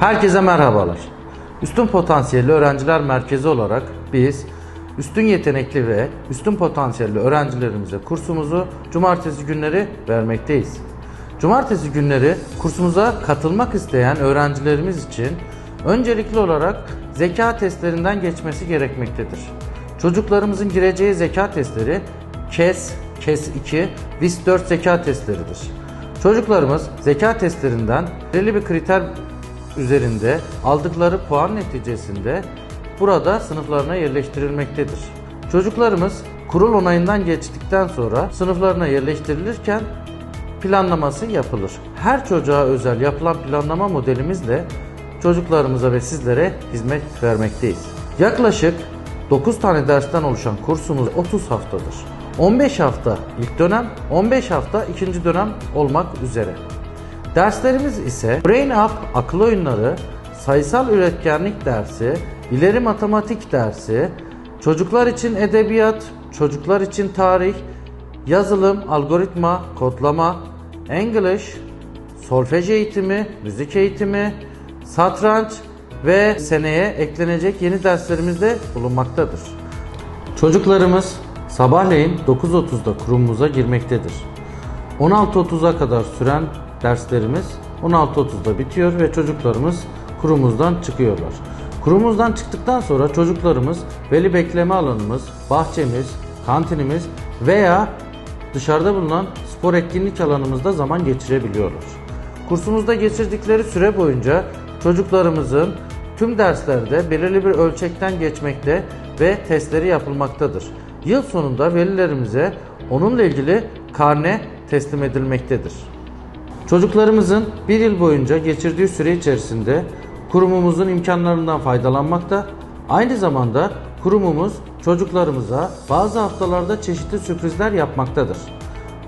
Herkese merhabalar. Üstün potansiyelli öğrenciler merkezi olarak biz üstün yetenekli ve üstün potansiyelli öğrencilerimize kursumuzu cumartesi günleri vermekteyiz. Cumartesi günleri kursumuza katılmak isteyen öğrencilerimiz için öncelikli olarak zeka testlerinden geçmesi gerekmektedir. Çocuklarımızın gireceği zeka testleri KES, KES 2, VIS 4 zeka testleridir. Çocuklarımız zeka testlerinden belirli bir kriter üzerinde aldıkları puan neticesinde burada sınıflarına yerleştirilmektedir. Çocuklarımız kurul onayından geçtikten sonra sınıflarına yerleştirilirken planlaması yapılır. Her çocuğa özel yapılan planlama modelimizle çocuklarımıza ve sizlere hizmet vermekteyiz. Yaklaşık 9 tane dersten oluşan kursumuz 30 haftadır. 15 hafta ilk dönem, 15 hafta ikinci dönem olmak üzere. Derslerimiz ise Brain Up akıl oyunları, sayısal üretkenlik dersi, ileri matematik dersi, çocuklar için edebiyat, çocuklar için tarih, yazılım, algoritma, kodlama, English, solfej eğitimi, müzik eğitimi, satranç ve seneye eklenecek yeni derslerimiz de bulunmaktadır. Çocuklarımız sabahleyin 9.30'da kurumumuza girmektedir. 16.30'a kadar süren derslerimiz 16.30'da bitiyor ve çocuklarımız kurumumuzdan çıkıyorlar. Kurumumuzdan çıktıktan sonra çocuklarımız veli bekleme alanımız, bahçemiz, kantinimiz veya dışarıda bulunan spor etkinlik alanımızda zaman geçirebiliyorlar. Kursumuzda geçirdikleri süre boyunca çocuklarımızın tüm derslerde belirli bir ölçekten geçmekte ve testleri yapılmaktadır. Yıl sonunda velilerimize onunla ilgili karne teslim edilmektedir. Çocuklarımızın bir yıl boyunca geçirdiği süre içerisinde kurumumuzun imkanlarından faydalanmakta, aynı zamanda kurumumuz çocuklarımıza bazı haftalarda çeşitli sürprizler yapmaktadır.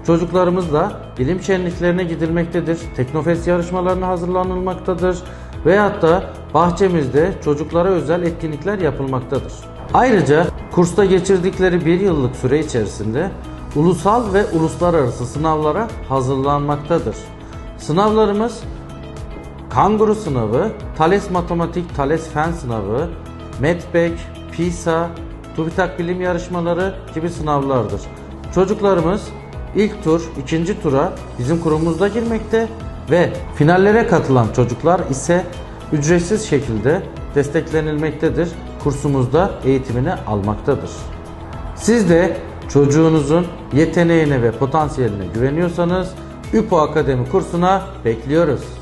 Çocuklarımızla bilim şenliklerine gidilmektedir, teknofest yarışmalarına hazırlanılmaktadır veyahut da bahçemizde çocuklara özel etkinlikler yapılmaktadır. Ayrıca kursta geçirdikleri bir yıllık süre içerisinde ulusal ve uluslararası sınavlara hazırlanmaktadır. Sınavlarımız Kanguru sınavı, Thales Matematik, Thales Fen sınavı, METBEK, PISA, TÜBİTAK bilim yarışmaları gibi sınavlardır. Çocuklarımız ilk tur, ikinci tura bizim kurumumuzda girmekte ve finallere katılan çocuklar ise ücretsiz şekilde desteklenilmektedir. Kursumuzda eğitimini almaktadır. Siz de çocuğunuzun yeteneğine ve potansiyeline güveniyorsanız ÜPO Akademi kursuna bekliyoruz.